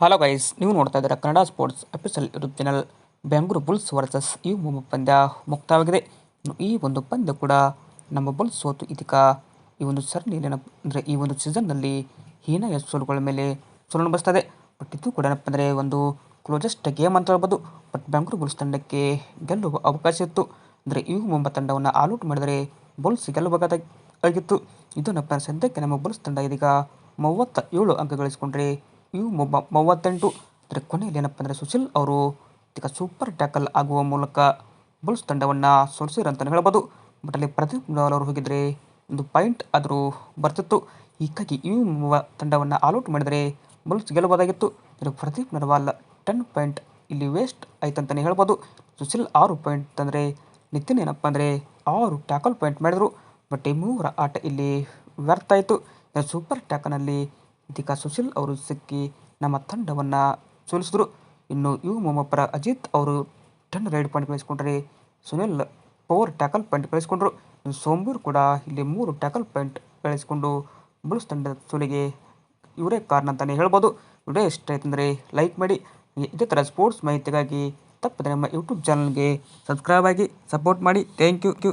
Hello guys ನೀವು ನೋಡ್ತಾ ಇದ್ದೀರಾ Kannada sports official YouTube channel Bengaluru bulls versus ಈ ಮೂರು ಪಂದ್ಯ ಮುಕ್ತವಾಗಿದೆ ಈ ಒಂದು ಪಂದ್ಯ ಕೂಡ ನಮ್ಮ ಬುಲ್ಸ್ ಸೋತು ಇದೀಗ ಈ ಒಂದು ಏನಪ್ಪ ಅಂದರೆ ಈ ಒಂದು ಸೀಸನ್ನಲ್ಲಿ ಹೀನ ಸೋಲುಗಳ ಮೇಲೆ ಸೋಲನ್ನು ಬಸ್ತದೆ ಬಟ್ ಇದು ಕೂಡ ಏನಪ್ಪ ಅಂದರೆ ಒಂದು ಕ್ಲೋಜೆಸ್ಟ್ ಗೇಮ್ ಅಂತ ಹೇಳ್ಬೋದು. ಬಟ್ ಬೆಂಗಳೂರು ಬುಲ್ಸ್ ತಂಡಕ್ಕೆ ಗೆಲ್ಲುವ ಅವಕಾಶ ಇತ್ತು. ಅಂದರೆ ಈ ಮುಂಬ ತಂಡವನ್ನು ಆಲ್ಔಟ್ ಮಾಡಿದರೆ ಬುಲ್ಸ್ ಗೆಲ್ಲಬೇಕಾದ ಆಗಿತ್ತು. ಇದನ್ನಪ್ಪ ಸದ್ಯಕ್ಕೆ ನಮ್ಮ ಬುಲ್ಸ್ ತಂಡ ಇದೀಗ ಮೂವತ್ತ ಏಳು ಅಂಕ ಗಳಿಸಿಕೊಂಡ್ರೆ ಇವು ಮೊಬ, ಮೂವತ್ತೆಂಟು. ಅಂದರೆ ಕೊನೆಯಲ್ಲಿ ಏನಪ್ಪ ಅಂದರೆ ಸುಶೀಲ್ ಅವರು ಈಗ ಸೂಪರ್ ಟ್ಯಾಕಲ್ ಆಗುವ ಮೂಲಕ ಬುಲ್ಸ್ ತಂಡವನ್ನು ಸೋಲಿಸಿದ್ರು ಅಂತಲೇ ಹೇಳ್ಬೋದು. ಬಟ್ ಅಲ್ಲಿ ಪ್ರದೀಪ್ ಅವರು ಹೋಗಿದ್ರೆ ಒಂದು ಪಾಯಿಂಟ್ ಆದರೂ ಬರ್ತಿತ್ತು. ಹೀಗಾಗಿ ಈ ಮೂವ ತಂಡವನ್ನು ಆಲ್ಔಟ್ ಮಾಡಿದರೆ ಬುಲ್ಸ್ ಗೆಲ್ಲಬಹುದಾಗಿತ್ತು. ಆದರೆ ಪ್ರದೀಪ್ ನರ್ವಾಲ್ ಟೆನ್ ಪಾಯಿಂಟ್ ಇಲ್ಲಿ ವೇಸ್ಟ್ ಆಯ್ತು ಅಂತಲೇ ಹೇಳ್ಬೋದು. ಸುಶೀಲ್ ಆರು ಪಾಯಿಂಟ್ ಅಂದರೆ ನಿತಿನ್ ಏನಪ್ಪ ಅಂದರೆ ಆರು ಟ್ಯಾಕಲ್ ಪಾಯಿಂಟ್ ಮಾಡಿದರು. ಬಟ್ ಈ ಮೂವರ ಆಟ ಇಲ್ಲಿ ವ್ಯರ್ಥ ಆಯಿತು. ಸೂಪರ್ ಟ್ಯಾಕಲ್ನಲ್ಲಿ ಇದೀಗ ಸುಶೀಲ್ ಅವರು ಸಿಕ್ಕಿ ನಮ್ಮ ತಂಡವನ್ನು ಸೋಲಿಸಿದ್ರು. ಇನ್ನು ಯು ಮೊಹಮ್ಮದ್ ಅಜಿತ್ ಅವರು ಟನ್ ರೈಡ್ ಪಾಯಿಂಟ್ ಗಳಿಸಿಕೊಂಡರೆ, ಸುನಿಲ್ ಪವರ್ ಟ್ಯಾಕಲ್ ಪಾಯಿಂಟ್ ಗಳಿಸಿಕೊಂಡರು. ಸೋಂಬೂರ್ ಕೂಡ ಇಲ್ಲಿ ಮೂರು ಟ್ಯಾಕಲ್ ಪಾಯಿಂಟ್ ಗಳಿಸಿಕೊಂಡು ಬುಲ್ಸ್ ತಂಡದ ಸೋಲಿಗೆ ಇವರೇ ಕಾರಣ ಅಂತಲೇ ಹೇಳ್ಬೋದು. ವಿಡಿಯೋ ಇಷ್ಟ ಆಯ್ತಂದರೆ ಲೈಕ್ ಮಾಡಿ. ಇದೇ ಥರ ಸ್ಪೋರ್ಟ್ಸ್ ಮಾಹಿತಿಗಾಗಿ ತಪ್ಪದೆ ನಮ್ಮ ಯೂಟ್ಯೂಬ್ ಚಾನಲ್ಗೆ ಸಬ್ಸ್ಕ್ರೈಬ್ ಆಗಿ ಸಪೋರ್ಟ್ ಮಾಡಿ. Thank you